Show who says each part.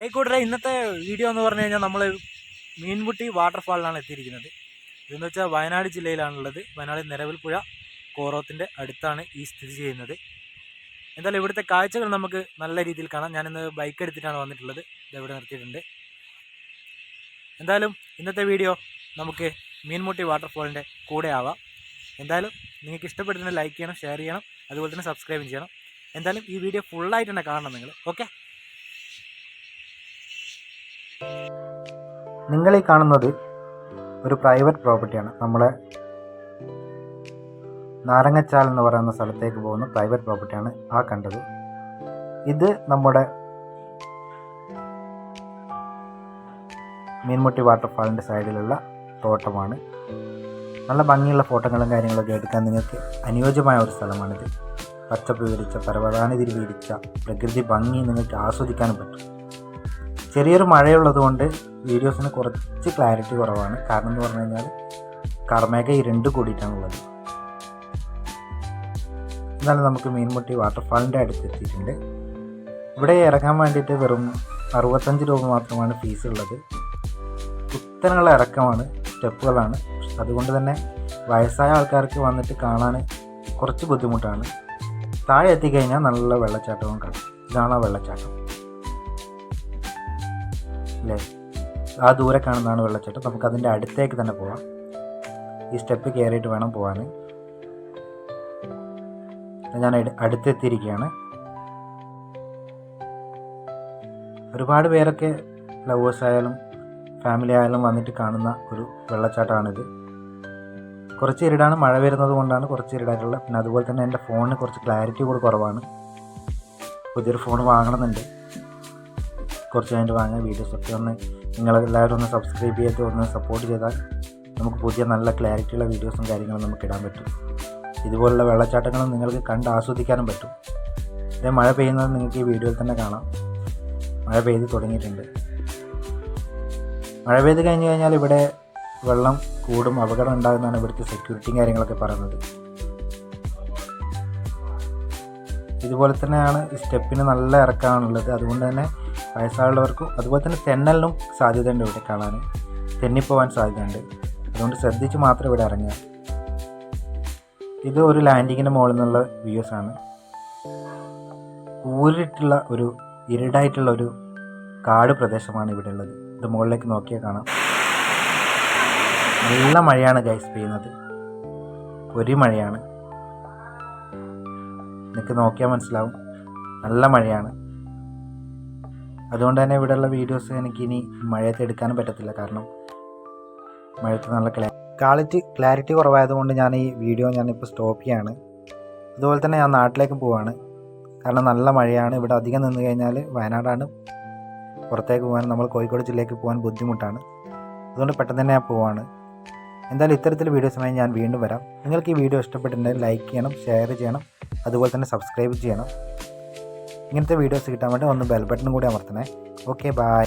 Speaker 1: കൂട്ടരെ ഇന്നത്തെ വീഡിയോ എന്ന് പറഞ്ഞു കഴിഞ്ഞാൽ നമ്മൾ മീൻമുട്ടി വാട്ടർഫാളിലാണ് എത്തിയിരിക്കുന്നത്. ഇതെന്ന് വെച്ചാൽ വയനാട് ജില്ലയിലാണുള്ളത്. വയനാട് നിലവിൽപ്പുഴ കോറോത്തിന്റെ അടുത്താണ് ഈ സ്ഥിതി ചെയ്യുന്നത്. എന്തായാലും ഇവിടുത്തെ കാഴ്ചകൾ നമുക്ക് നല്ല രീതിയിൽ കാണാം. ഞാനിന്ന് ബൈക്ക് എടുത്തിട്ടാണ് വന്നിട്ടുള്ളത്. ഇതെവിടെ നിർത്തിയിട്ടുണ്ട്. എന്തായാലും ഇന്നത്തെ വീഡിയോ നമുക്ക് മീൻമുട്ടി വാട്ടർഫാളിന്റെ കൂടെ ആവാം. എന്തായാലും നിങ്ങൾക്ക് ഇഷ്ടപ്പെട്ടിട്ടുണ്ടെങ്കിൽ ലൈക്ക് ചെയ്യണം ഷെയർ ചെയ്യണം അതുപോലെ തന്നെ സബ്സ്ക്രൈബ് ചെയ്യണം. എന്തായാലും ഈ വീഡിയോ ഫുള്ളായിട്ട് തന്നെ കാണണം നിങ്ങൾ ഓക്കെ
Speaker 2: നിങ്ങൾ ഈ കാണുന്നത് ഒരു പ്രൈവറ്റ് പ്രോപ്പർട്ടിയാണ് നമ്മളെ നാരങ്ങച്ചാൽ എന്ന് പറയുന്ന സ്ഥലത്തേക്ക് പോകുന്ന പ്രൈവറ്റ് പ്രോപ്പർട്ടിയാണ് ആ കണ്ടത്. ഇത് നമ്മുടെ മീൻമുട്ടി വാട്ടർഫാളിന്റെ സൈഡിലുള്ള തോട്ടമാണ്. നല്ല ഭംഗിയുള്ള ഫോട്ടോകളും കാര്യങ്ങളൊക്കെ എടുക്കാൻ നിങ്ങൾക്ക് അനുയോജ്യമായ ഒരു സ്ഥലമാണിത്. പച്ചപ്പ് വിരിച്ച പരവതാനിതിരി വിരിച്ച പ്രകൃതി ഭംഗി നിങ്ങൾക്ക് ആസ്വദിക്കാനും പറ്റും. ചെറിയൊരു മഴയുള്ളത് കൊണ്ട് വീഡിയോസിന് കുറച്ച് ക്ലാരിറ്റി കുറവാണ്. കാരണം എന്ന് പറഞ്ഞു കഴിഞ്ഞാൽ കർമ്മയൊക്കെ ഇരുണ്ട് കൂടിയിട്ടാണുള്ളത്. എന്നാലും നമുക്ക് മീൻമുട്ടി വാട്ടർഫാളിന്റെ അടുത്ത് എത്തിയിട്ടുണ്ട് ഇവിടെ ഇറങ്ങാൻ വേണ്ടിയിട്ട് വെറും അറുപത്തഞ്ച് രൂപ മാത്രമാണ് ഫീസ് ഉള്ളത്. കുത്തനുള്ള ഇറക്കമാണ് സ്റ്റെപ്പുകളാണ്. അതുകൊണ്ട് തന്നെ വയസ്സായ ആൾക്കാർക്ക് വന്നിട്ട് കാണാൻ കുറച്ച് ബുദ്ധിമുട്ടാണ്. താഴെ എത്തിക്കഴിഞ്ഞാൽ നല്ല വെള്ളച്ചാട്ടവും കാണാം. ഇതാണ് ആ വെള്ളച്ചാട്ടം. അല്ലേ ആ ദൂരെ കാണുന്നതാണ് വെള്ളച്ചാട്ടം നമുക്ക് അതിന്റെ അടുത്തേക്ക് തന്നെ പോവാം. ഈ സ്റ്റെപ്പ് കയറിയിട്ട് വേണം പോകാൻ ഞാൻ അടു- അടുത്തെത്തിയിരിക്കുകയാണ്. ഒരുപാട് പേരൊക്കെ ലവേഴ്സ് ആയാലും ഫാമിലി ആയാലും വന്നിട്ട് കാണുന്ന ഒരു വെള്ളച്ചാട്ടമാണിത്. കുറച്ച് ഇരുടാണ് മഴ വരുന്നത് കൊണ്ടാണ് കുറച്ച് ഇരുടായിട്ടുള്ളത്. പിന്നെ അതുപോലെ തന്നെ എന്റെ ഫോണിന് കുറച്ച് ക്ലാരിറ്റി കൂടി കുറവാണ്. പുതിയൊരു ഫോൺ വാങ്ങണമെന്നുണ്ട്. കുറച്ച് കഴിഞ്ഞിട്ട് വാങ്ങിയ വീഡിയോസൊക്കെ ഒന്ന് നിങ്ങളെല്ലാവരും ഒന്ന് സബ്സ്ക്രൈബ് ചെയ്ത് ഒന്ന് സപ്പോർട്ട് ചെയ്താൽ നമുക്ക് പുതിയ നല്ല ക്ലാരിറ്റിയുള്ള വീഡിയോസും കാര്യങ്ങളും നമുക്ക് ഇടാൻ പറ്റും. ഇതുപോലുള്ള വെള്ളച്ചാട്ടങ്ങളും നിങ്ങൾക്ക് കണ്ട് ആസ്വദിക്കാനും പറ്റും. ഇതേ മഴ പെയ്യുന്നത് നിങ്ങൾക്ക് ഈ വീഡിയോയിൽ തന്നെ കാണാം. മഴ പെയ്ത് തുടങ്ങിയിട്ടുണ്ട്. മഴ പെയ്ത് കഴിഞ്ഞ് കഴിഞ്ഞാൽ ഇവിടെ വെള്ളം കൂടും അപകടം ഉണ്ടാകുന്നതാണ് ഇവിടുത്തെ സെക്യൂരിറ്റിയും കാര്യങ്ങളൊക്കെ പറയുന്നത്. ഇതുപോലെ തന്നെയാണ് സ്റ്റെപ്പിന് നല്ല ഇറക്കമാണുള്ളത്. അതുകൊണ്ട് തന്നെ വയസ്സായുള്ളവർക്കും അതുപോലെ തന്നെ തെന്നലിനും സാധ്യതയുണ്ട് ഇവിടെ കാണാൻ. തെന്നിപ്പോവാൻ സാധ്യതയുണ്ട്. അതുകൊണ്ട് ശ്രദ്ധിച്ച് മാത്രം ഇവിടെ ഇറങ്ങുക. ഇത് ഒരു ലാൻഡിങ്ങിന്റെ മുകളിൽ നിന്നുള്ള വ്യൂസ് ആണ്. ഊരിട്ടുള്ള ഒരു ഇരുടായിട്ടുള്ള ഒരു കാട് പ്രദേശമാണ് ഇവിടെ ഉള്ളത്. ഇത് മുകളിലേക്ക് നോക്കിയാൽ കാണാം. നല്ല മഴയാണ് ഗൈസ് പെയ്യുന്നത്. ഒരു മഴയാണ്. നിങ്ങൾക്ക് നോക്കിയാൽ മനസ്സിലാവും. നല്ല മഴയാണ്. അതുകൊണ്ട് തന്നെ ഇവിടെയുള്ള വീഡിയോസ് എനിക്ക് ഇനി മഴയത്ത് എടുക്കാനും പറ്റത്തില്ല. കാരണം മഴയത്ത് നല്ല ക്ലാ ക്വാളിറ്റി ക്ലാരിറ്റി കുറവായതുകൊണ്ട് ഞാൻ ഈ വീഡിയോ ഞാനിപ്പോൾ സ്റ്റോപ്പ് ചെയ്യാണ്. അതുപോലെ തന്നെ ഞാൻ നാട്ടിലേക്ക് പോവാണ്. കാരണം നല്ല മഴയാണ്. ഇവിടെ അധികം നിന്ന് കഴിഞ്ഞാൽ വയനാടാണ്. പുറത്തേക്ക് പോകാൻ നമ്മൾ കോഴിക്കോട് ജില്ലയ്ക്ക് പോകാൻ ബുദ്ധിമുട്ടാണ്. അതുകൊണ്ട് പെട്ടെന്ന് തന്നെ ഞാൻ പോവാണ്. എന്തായാലും ഇത്തരത്തിൽ വീഡിയോസുമായി ഞാൻ വീണ്ടും വരാം. നിങ്ങൾക്ക് ഈ വീഡിയോ ഇഷ്ടപ്പെട്ടിട്ടുണ്ടെങ്കിൽ ലൈക്ക് ചെയ്യണം ഷെയർ ചെയ്യണം. അതുപോലെ തന്നെ സബ്സ്ക്രൈബ് ചെയ്യണം. ഇങ്ങനത്തെ വീഡിയോസ് കിട്ടാൻ വേണ്ടി ഒന്ന് ബെൽ ബട്ടൺ കൂടി അമർത്തണേ. Okay bye